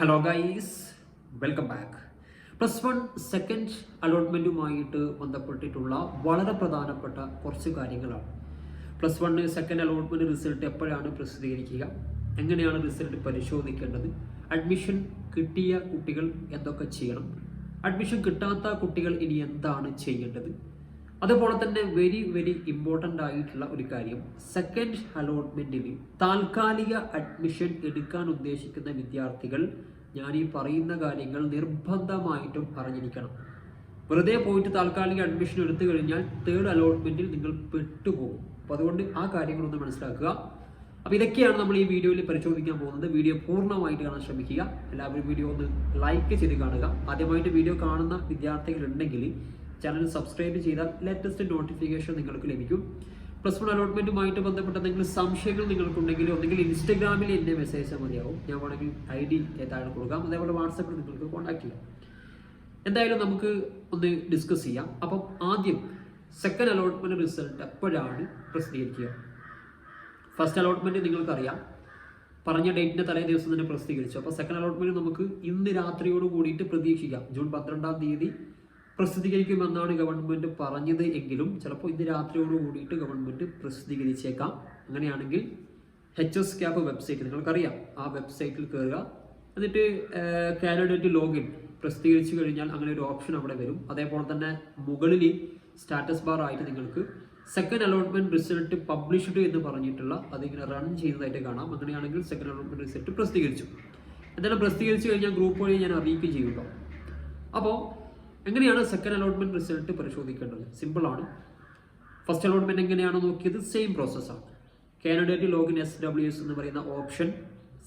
Hello guys welcome back plus one second അലോട്ട്മെന്റുമായിട്ട് ബന്ധപ്പെട്ടിട്ടുള്ള വളരെ പ്രധാനപ്പെട്ട കുറച്ച് കാര്യങ്ങളാണ്. Plus one second allotment result എപ്പോഴാണ് പ്രസിദ്ധീകരിക്കുക? എങ്ങനെയാണ് റിസൾട്ട് പരിശോധിക്കേണ്ടത്? അഡ്മിഷൻ കിട്ടിയ കുട്ടികൾ എന്തൊക്കെ ചെയ്യണം? അഡ്മിഷൻ കിട്ടാത്ത കുട്ടികൾ ഇനി എന്താണ് ചെയ്യേണ്ടത്? അതുപോലെ തന്നെ വെരി വെരി ഇമ്പോർട്ടന്റ് ആയിട്ടുള്ള ഒരു കാര്യം സെക്കൻഡ് അലോട്ട്മെന്റിന് താൽക്കാലിക അഡ്മിഷൻ എടുക്കാൻ ഉദ്ദേശിക്കുന്ന വിദ്യാർത്ഥികൾ ഞാൻ ഈ പറയുന്ന കാര്യങ്ങൾ നിർബന്ധമായിട്ടും അറിഞ്ഞിരിക്കണം വെറുതെ പോയിട്ട് താൽക്കാലിക അഡ്മിഷൻ എടുത്തു കഴിഞ്ഞാൽ തേർഡ് അലോട്ട്മെന്റിൽ നിങ്ങൾ പെട്ടുപോകും. അപ്പോൾ അതുകൊണ്ട് ആ കാര്യങ്ങളൊന്ന് മനസ്സിലാക്കുക. അപ്പോൾ ഇതൊക്കെയാണ് നമ്മൾ ഈ വീഡിയോയിൽ പരിശോധിക്കാൻ പോകുന്നത്. വീഡിയോ പൂർണമായിട്ട് കാണാൻ ശ്രമിക്കുക. എല്ലാവരും വീഡിയോ ഒന്ന് ലൈക്ക് ചെയ്ത് കാണുക. ആദ്യമായിട്ട് വീഡിയോ കാണുന്ന വിദ്യാർത്ഥികൾ ഉണ്ടെങ്കിൽ ചാനൽ സബ്സ്ക്രൈബ് ചെയ്താൽ ലേറ്റസ്റ്റ് നോട്ടിഫിക്കേഷൻ നിങ്ങൾക്ക് ലഭിക്കും. പ്ലസ് വൺ അലോട്ട്മെന്റുമായിട്ട് ബന്ധപ്പെട്ട എന്തെങ്കിലും സംശയങ്ങൾ നിങ്ങൾക്കുണ്ടെങ്കിൽ ഒന്നെങ്കിൽ ഇൻസ്റ്റഗ്രാമിൽ എന്റെ മെസ്സേജ് മതിയാവും. ഞാൻ വേണമെങ്കിൽ ഐ ഡി താഴെ കൊടുക്കാം. അതേപോലെ വാട്സപ്പിൽ നിങ്ങൾക്ക് കോൺടാക്ട് ചെയ്യാം. എന്തായാലും നമുക്ക് ഒന്ന് ഡിസ്കസ് ചെയ്യാം. അപ്പം ആദ്യം സെക്കൻഡ് അലോട്ട്മെന്റ് റിസൾട്ട് എപ്പോഴാണ് പ്രസിദ്ധീകരിക്കുക? ഫസ്റ്റ് അലോട്ട്മെന്റ് നിങ്ങൾക്കറിയാം. പറഞ്ഞ ഡേറ്റിന്റെ തലേ ദിവസം തന്നെ പ്രസിദ്ധീകരിച്ചു. അപ്പോൾ സെക്കൻഡ് അലോട്ട്മെന്റ് നമുക്ക് ഇന്ന് രാത്രിയോട് കൂടിയിട്ട് പ്രതീക്ഷിക്കാം. ജൂൺ പന്ത്രണ്ടാം തീയതി പ്രസിദ്ധീകരിക്കുമെന്നാണ് ഗവൺമെന്റ് പറഞ്ഞത് എങ്കിലും ചിലപ്പോൾ ഇന്ന് രാത്രിയോട് കൂടിയിട്ട് ഗവൺമെന്റ് പ്രസിദ്ധീകരിച്ചേക്കാം. അങ്ങനെയാണെങ്കിൽ എച്ച് എസ് ക്യാബ് വെബ്സൈറ്റ് നിങ്ങൾക്കറിയാം. ആ വെബ്സൈറ്റിൽ കയറുക എന്നിട്ട് കാൻഡിഡേറ്റ് ലോഗിൻ പ്രസിദ്ധീകരിച്ചു കഴിഞ്ഞാൽ അങ്ങനെ ഒരു ഓപ്ഷൻ അവിടെ വരും. അതേപോലെ തന്നെ മുകളിൽ സ്റ്റാറ്റസ് ബാർ ആയിട്ട് നിങ്ങൾക്ക് സെക്കൻഡ് അലോട്ട്മെന്റ് റിസൾട്ട് പബ്ലിഷ്ഡ് എന്ന് പറഞ്ഞിട്ടുള്ള അതിങ്ങനെ റൺ ചെയ്യുന്നതായിട്ട് കാണാം. അങ്ങനെയാണെങ്കിൽ സെക്കൻഡ് അലോട്ട്മെന്റ് റിസൾട്ട് പ്രസിദ്ധീകരിച്ചു. എന്തായാലും പ്രസിദ്ധീകരിച്ചു കഴിഞ്ഞാൽ ഗ്രൂപ്പ് വഴി ഞാൻ അറിയിക്കുകയും ചെയ്യും അപ്പോൾ എങ്ങനെയാണ് സെക്കൻഡ് അലോട്ട്മെന്റ് റിസൾട്ട് പരിശോധിക്കേണ്ടത്? സിമ്പിൾ ആണ്. ഫസ്റ്റ് അലോട്ട്മെന്റ് എങ്ങനെയാണ് നോക്കിയത്? സെയിം പ്രോസസ്സാണ് candidate login S W S എന്ന് പറയുന്ന ഓപ്ഷൻ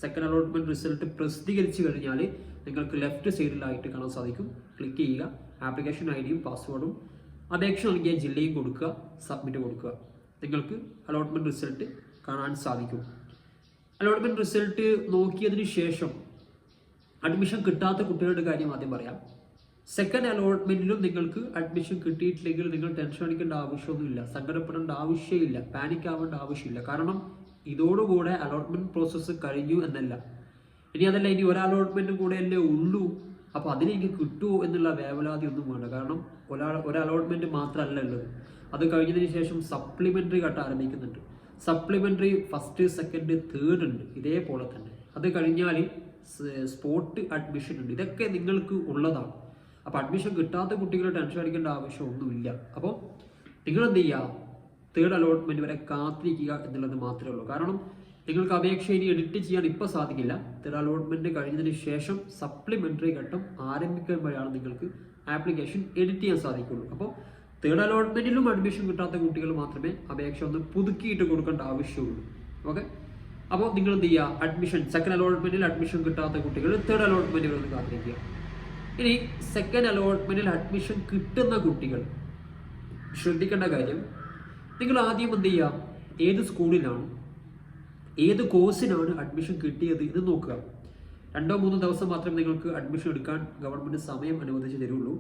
സെക്കൻഡ് അലോട്ട്മെന്റ് റിസൾട്ട് പ്രസിദ്ധീകരിച്ചു കഴിഞ്ഞാൽ നിങ്ങൾക്ക് ലെഫ്റ്റ് സൈഡിലായിട്ട് കാണാൻ സാധിക്കും. ക്ലിക്ക് ചെയ്യുക. ആപ്ലിക്കേഷൻ ഐ ഡിയും പാസ്വേഡും അപേക്ഷ നൽകിയ ജില്ലയും കൊടുക്കുക സബ്മിറ്റ് കൊടുക്കുക. നിങ്ങൾക്ക് അലോട്ട്മെന്റ് റിസൾട്ട് കാണാൻ സാധിക്കും. അലോട്ട്മെന്റ് റിസൾട്ട് നോക്കിയതിന് ശേഷം അഡ്മിഷൻ കിട്ടാത്ത കുട്ടികളുടെ കാര്യം ആദ്യം പറയാം. സെക്കൻഡ് അലോട്ട്മെന്റിലും നിങ്ങൾക്ക് അഡ്മിഷൻ കിട്ടിയിട്ടില്ലെങ്കിൽ നിങ്ങൾ ടെൻഷൻ അടിക്കേണ്ട ആവശ്യമൊന്നുമില്ല. സങ്കടപ്പെടേണ്ട ആവശ്യമില്ല. പാനിക് ആവേണ്ട ആവശ്യമില്ല. കാരണം ഇതോടുകൂടെ അലോട്ട്മെന്റ് പ്രോസസ്സ് കഴിഞ്ഞു എന്നല്ല. ഇനി അതല്ല ഇനി ഒരു അലോട്ട്മെന്റും കൂടെ അല്ലേ ഉള്ളൂ. അപ്പൊ അതിനെനിക്ക് കിട്ടുമോ എന്നുള്ള വേവലാതി ഒന്നും വേണ്ട. കാരണം ഒരാൾ ഒരു അലോട്ട്മെന്റ് മാത്രമല്ല ഉള്ളത്. അത് കഴിഞ്ഞതിന് ശേഷം സപ്ലിമെന്ററി ഘട്ടം ആരംഭിക്കുന്നുണ്ട്. സപ്ലിമെന്ററി ഫസ്റ്റ് സെക്കൻഡ് തേർഡ് ഉണ്ട്. ഇതേപോലെ തന്നെ. അത് കഴിഞ്ഞാൽ സ്പോട്ട് അഡ്മിഷൻ ഉണ്ട്. ഇതൊക്കെ നിങ്ങൾക്ക് ഉള്ളതാണ്. അപ്പോൾ അഡ്മിഷൻ കിട്ടാത്ത കുട്ടികൾ ടെൻഷൻ അടിക്കേണ്ട ആവശ്യമൊന്നുമില്ല. അപ്പോൾ നിങ്ങൾ എന്ത് ചെയ്യുക? തേർഡ് അലോട്ട്മെന്റ് വരെ കാത്തിരിക്കുക എന്നുള്ളത് മാത്രമേ ഉള്ളൂ. കാരണം നിങ്ങൾക്ക് അപേക്ഷ ഇനി എഡിറ്റ് ചെയ്യാൻ ഇപ്പോൾ സാധിക്കില്ല. തേർഡ് അലോട്ട്മെന്റ് കഴിഞ്ഞതിന് ശേഷം സപ്ലിമെന്ററി ഘട്ടം ആരംഭിക്കുമ്പോഴാണ് നിങ്ങൾക്ക് ആപ്ലിക്കേഷൻ എഡിറ്റ് ചെയ്യാൻ സാധിക്കുള്ളൂ. അപ്പോൾ തേർഡ് അലോട്ട്മെന്റിലും അഡ്മിഷൻ കിട്ടാത്ത കുട്ടികൾ മാത്രമേ അപേക്ഷ ഒന്ന് പുതുക്കിയിട്ട് കൊടുക്കേണ്ട ആവശ്യമുള്ളൂ. ഓക്കെ അപ്പോൾ നിങ്ങൾ എന്ത് ചെയ്യുക അഡ്മിഷൻ സെക്കൻഡ് അലോട്ട്മെന്റിൽ അഡ്മിഷൻ കിട്ടാത്ത കുട്ടികൾ തേർഡ് അലോട്ട്മെന്റ് കാത്തിരിക്കുക. ഇനി സെക്കൻഡ് അലോട്ട്മെന്റിൽ അഡ്മിഷൻ കിട്ടുന്ന കുട്ടികൾ. ശ്രദ്ധിക്കേണ്ട കാര്യം നിങ്ങൾ ആദ്യം എന്ത് ചെയ്യുക? ഏത് സ്കൂളിലാണ് ഏത് കോഴ്സിനാണ് അഡ്മിഷൻ കിട്ടിയത് ഇത് നോക്കുക. രണ്ടോ മൂന്നോ ദിവസം മാത്രമേ നിങ്ങൾക്ക് അഡ്മിഷൻ എടുക്കാൻ ഗവൺമെന്റ് സമയം അനുവദിച്ച് തരുള്ളൂ.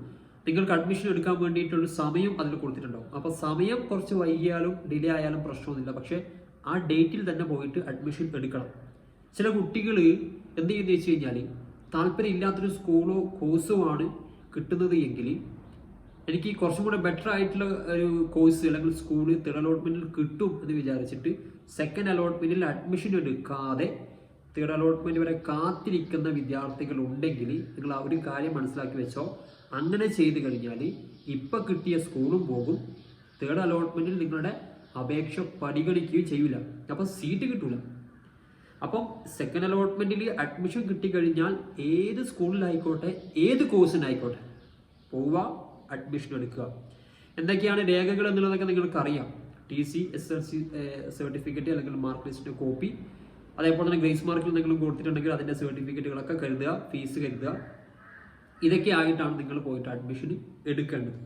നിങ്ങൾക്ക് അഡ്മിഷൻ എടുക്കാൻ വേണ്ടിയിട്ടുള്ള സമയം അതിൽ കൊടുത്തിട്ടുണ്ടാവും. അപ്പോൾ സമയം കുറച്ച് വൈകിയാലും ഡിലേ ആയാലും പ്രശ്നമൊന്നുമില്ല. പക്ഷേ ആ ഡേറ്റിൽ തന്നെ പോയിട്ട് അഡ്മിഷൻ എടുക്കണം. ചില കുട്ടികൾ എന്ത് ചെയ്യുന്നത് വെച്ച് കഴിഞ്ഞാൽ താല്പര്യമില്ലാത്തൊരു സ്കൂളോ കോഴ്സോ ആണ് കിട്ടുന്നത് എങ്കിൽ എനിക്ക് കുറച്ചും കൂടെ ബെറ്റർ ആയിട്ടുള്ള ഒരു കോഴ്സ് അല്ലെങ്കിൽ സ്കൂൾ തേർഡ് അലോട്ട്മെന്റിൽ കിട്ടും എന്ന് വിചാരിച്ചിട്ട് സെക്കൻഡ് അലോട്ട്മെന്റിൽ അഡ്മിഷൻ എടുക്കാതെ തേർഡ് അലോട്ട്മെന്റ് വരെ കാത്തിരിക്കുന്ന വിദ്യാർത്ഥികൾ ഉണ്ടെങ്കിൽ നിങ്ങൾ ആ ഒരു കാര്യം മനസ്സിലാക്കി വെച്ചോ. അങ്ങനെ ചെയ്തു കഴിഞ്ഞാൽ ഇപ്പം കിട്ടിയ സ്കൂളും പോകും. തേർഡ് അലോട്ട്മെന്റിൽ നിങ്ങളുടെ അപേക്ഷ പരിഗണിക്കുകയും ചെയ്യില്ല അപ്പോൾ സീറ്റ് കിട്ടൂല. അപ്പം സെക്കൻഡ് അലോട്ട്മെന്റിൽ അഡ്മിഷൻ കിട്ടിക്കഴിഞ്ഞാൽ ഏത് സ്കൂളിലായിക്കോട്ടെ ഏത് കോഴ്സിനായിക്കോട്ടെ പോവുക അഡ്മിഷൻ എടുക്കുക. എന്തൊക്കെയാണ് രേഖകൾ എന്നുള്ളതൊക്കെ നിങ്ങൾക്ക് അറിയാം T C S L C certificate അല്ലെങ്കിൽ മാർക്ക് ലിസ്റ്റിന്റെ കോപ്പി അതേപോലെ തന്നെ ഗ്രേസ് മാർക്കിൽ എന്തെങ്കിലും കൊടുത്തിട്ടുണ്ടെങ്കിൽ അതിന്റെ സർട്ടിഫിക്കറ്റുകളൊക്കെ കരുതുക ഫീസ് കരുതുക. ഇതൊക്കെ ആയിട്ടാണ് നിങ്ങൾ പോയിട്ട് അഡ്മിഷൻ എടുക്കേണ്ടത്.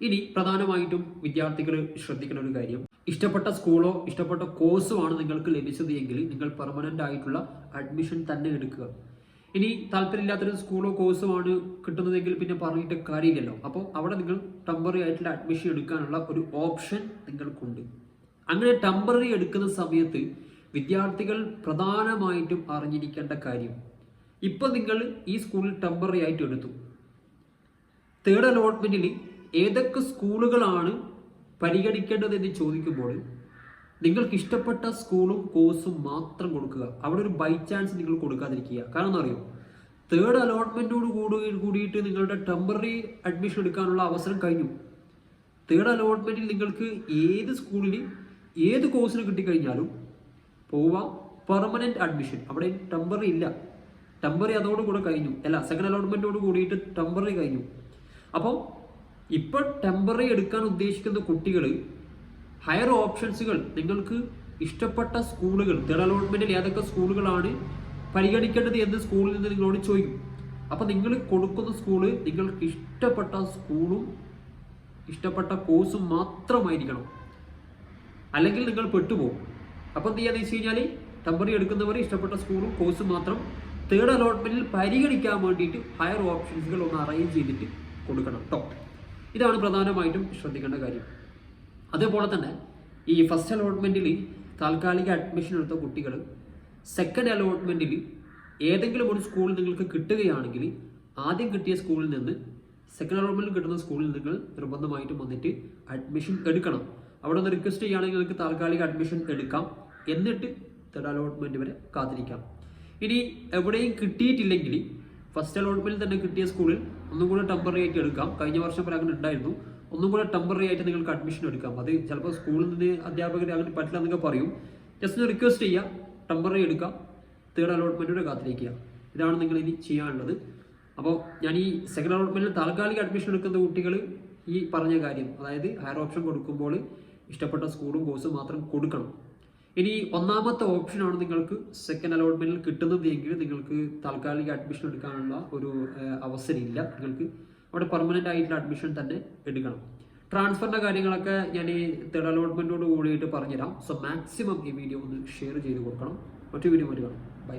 ഇനി പ്രധാനമായിട്ടും വിദ്യാർത്ഥികൾ ശ്രദ്ധിക്കേണ്ട ഒരു കാര്യം. ഇഷ്ടപ്പെട്ട സ്കൂളോ ഇഷ്ടപ്പെട്ട കോഴ്സോ ആണ് നിങ്ങൾക്ക് ലഭിച്ചത് എങ്കിൽ നിങ്ങൾ പെർമനന്റ് ആയിട്ടുള്ള അഡ്മിഷൻ തന്നെ എടുക്കുക. ഇനി താല്പര്യമില്ലാത്തൊരു സ്കൂളോ കോഴ്സോ ആണ് കിട്ടുന്നതെങ്കിൽ പിന്നെ പറഞ്ഞിട്ട് കാര്യമില്ലല്ലോ. അപ്പോൾ അവിടെ നിങ്ങൾ ടെമ്പററി ആയിട്ടുള്ള അഡ്മിഷൻ എടുക്കാനുള്ള ഒരു ഓപ്ഷൻ നിങ്ങൾക്കുണ്ട്. അങ്ങനെ ടെമ്പററി എടുക്കുന്ന സമയത്ത് വിദ്യാർത്ഥികൾ പ്രധാനമായിട്ടും അറിഞ്ഞിരിക്കേണ്ട കാര്യം ഇപ്പോൾ നിങ്ങൾ ഈ സ്കൂളിൽ ടെമ്പററി ആയിട്ട് എടുത്തു. തേർഡ് അലോട്ട്മെന്റിൽ ഏതൊക്കെ സ്കൂളുകളാണ് പരിഗണിക്കേണ്ടത് എന്ന് ചോദിക്കുമ്പോൾ നിങ്ങൾക്ക് ഇഷ്ടപ്പെട്ട സ്കൂളും കോഴ്സും മാത്രം കൊടുക്കുക. അവിടെ ഒരു ബൈ ചാൻസ് നിങ്ങൾ കൊടുക്കാതിരിക്കുക. കാരണം എന്താ അറിയോ? തേർഡ് അലോട്ട്മെന്റോട് കൂടി കൂടിയിട്ട് നിങ്ങളുടെ ടെമ്പററി അഡ്മിഷൻ എടുക്കാനുള്ള അവസരം കഴിഞ്ഞു. തേർഡ് അലോട്ട്മെന്റിൽ നിങ്ങൾക്ക് ഏത് സ്കൂളിൽ ഏത് കോഴ്സിന് കിട്ടിക്കഴിഞ്ഞാലും പോവാം പെർമനന്റ് അഡ്മിഷൻ അവിടെ ടെമ്പററി ഇല്ല. ടെമ്പററി അതോടുകൂടെ കഴിഞ്ഞു. അല്ല സെക്കൻഡ് അലോട്ട്മെന്റോട് കൂടിയിട്ട് ടെമ്പററി കഴിഞ്ഞു. അപ്പോൾ ഇപ്പോൾ ടെമ്പററി എടുക്കാൻ ഉദ്ദേശിക്കുന്ന കുട്ടികൾ ഹയർ ഓപ്ഷൻസുകൾ നിങ്ങൾക്ക് ഇഷ്ടപ്പെട്ട സ്കൂളുകൾ തേർഡ് അലോട്ട്മെന്റിൽ ഏതൊക്കെ സ്കൂളുകളാണ് പരിഗണിക്കേണ്ടത് എന്ന് സ്കൂളിൽ നിന്ന് നിങ്ങളോട് ചോദിക്കും. അപ്പോൾ നിങ്ങൾ കൊടുക്കുന്ന സ്കൂൾ നിങ്ങൾക്ക് ഇഷ്ടപ്പെട്ട സ്കൂളും ഇഷ്ടപ്പെട്ട കോഴ്സും മാത്രമായിരിക്കണം. അല്ലെങ്കിൽ നിങ്ങൾ പെട്ടുപോകും. അപ്പോൾ എന്ത് ചെയ്യാന്ന് വെച്ച് കഴിഞ്ഞാൽ ടെമ്പററി എടുക്കുന്നവർ ഇഷ്ടപ്പെട്ട സ്കൂളും കോഴ്സും മാത്രം തേർഡ് അലോട്ട്മെന്റിൽ പരിഗണിക്കാൻ വേണ്ടിയിട്ട് ഹയർ ഓപ്ഷൻസുകൾ ഒന്ന് അറേഞ്ച് ചെയ്തിട്ട് കൊടുക്കണം കേട്ടോ ഇതാണ് പ്രധാനമായിട്ടും ശ്രദ്ധിക്കേണ്ട കാര്യം. അതേപോലെ തന്നെ ഈ ഫസ്റ്റ് അലോട്ട്മെന്റിൽ താൽക്കാലിക അഡ്മിഷൻ എടുത്ത കുട്ടികൾ സെക്കൻഡ് അലോട്ട്മെന്റിൽ ഏതെങ്കിലും ഒരു സ്കൂൾ നിങ്ങൾക്ക് കിട്ടുകയാണെങ്കിൽ ആദ്യം കിട്ടിയ സ്കൂളിൽ നിന്ന് സെക്കൻഡ് അലോട്ട്മെന്റിൽ കിട്ടുന്ന സ്കൂളിൽ നിങ്ങൾ നിർബന്ധമായിട്ടും വന്നിട്ട് അഡ്മിഷൻ എടുക്കണം. അവിടെ നിന്ന് റിക്വസ്റ്റ് ചെയ്യുകയാണെങ്കിൽ നിങ്ങൾക്ക് താൽക്കാലിക അഡ്മിഷൻ എടുക്കാം. എന്നിട്ട് തേർഡ് അലോട്ട്മെന്റ് വരെ കാത്തിരിക്കാം. ഇനി എവിടെയും കിട്ടിയിട്ടില്ലെങ്കിൽ ഫസ്റ്റ് അലോട്ട്മെന്റിൽ തന്നെ കിട്ടിയ സ്കൂളിൽ ഒന്നും കൂടെ ടെമ്പററി ആയിട്ട് എടുക്കാം. കഴിഞ്ഞ വർഷം വരെ അങ്ങനെ ഉണ്ടായിരുന്നു. ഒന്നും കൂടെ ടെമ്പററി ആയിട്ട് നിങ്ങൾക്ക് അഡ്മിഷൻ എടുക്കാം. അത് ചിലപ്പോൾ സ്കൂളിൽ നിന്ന് അധ്യാപകർ അങ്ങനെ പറ്റില്ല എന്നൊക്കെ പറയും. ജസ്റ്റ് റിക്വസ്റ്റ് ചെയ്യുക ടെമ്പററി എടുക്കാം. തേർഡ് അലോട്ട്മെന്റിലൂടെ കാത്തിരിക്കുക. ഇതാണ് നിങ്ങൾ ഇനി ചെയ്യാനുള്ളത്. അപ്പോൾ ഞാൻ ഈ സെക്കൻഡ് അലോട്ട്മെന്റിൽ താൽക്കാലിക അഡ്മിഷൻ എടുക്കുന്ന കുട്ടികൾ ഈ പറഞ്ഞ കാര്യം അതായത് ഹയർ ഓപ്ഷൻ കൊടുക്കുമ്പോൾ ഇഷ്ടപ്പെട്ട സ്കൂളും കോഴ്സും മാത്രം കൊടുക്കണം. ഇനി ഒന്നാമത്തെ ഓപ്ഷനാണ് നിങ്ങൾക്ക് സെക്കൻഡ് അലോട്ട്മെന്റിൽ കിട്ടുന്നത് എങ്കിൽ നിങ്ങൾക്ക് താൽക്കാലിക അഡ്മിഷൻ എടുക്കാനുള്ള ഒരു അവസരമില്ല. നിങ്ങൾക്ക് അവിടെ പെർമനന്റ് ആയിട്ടുള്ള അഡ്മിഷൻ തന്നെ എടുക്കണം. ട്രാൻസ്ഫറിന്റെ കാര്യങ്ങളൊക്കെ ഞാൻ ഈ തേർഡ് അലോട്ട്മെന്റോട് കൂടിയിട്ട് പറഞ്ഞുതരാം. സോ മാക്സിമം ഈ വീഡിയോ ഒന്ന് ഷെയർ ചെയ്ത് കൊടുക്കണം. മറ്റു വീഡിയോ മതി ബൈ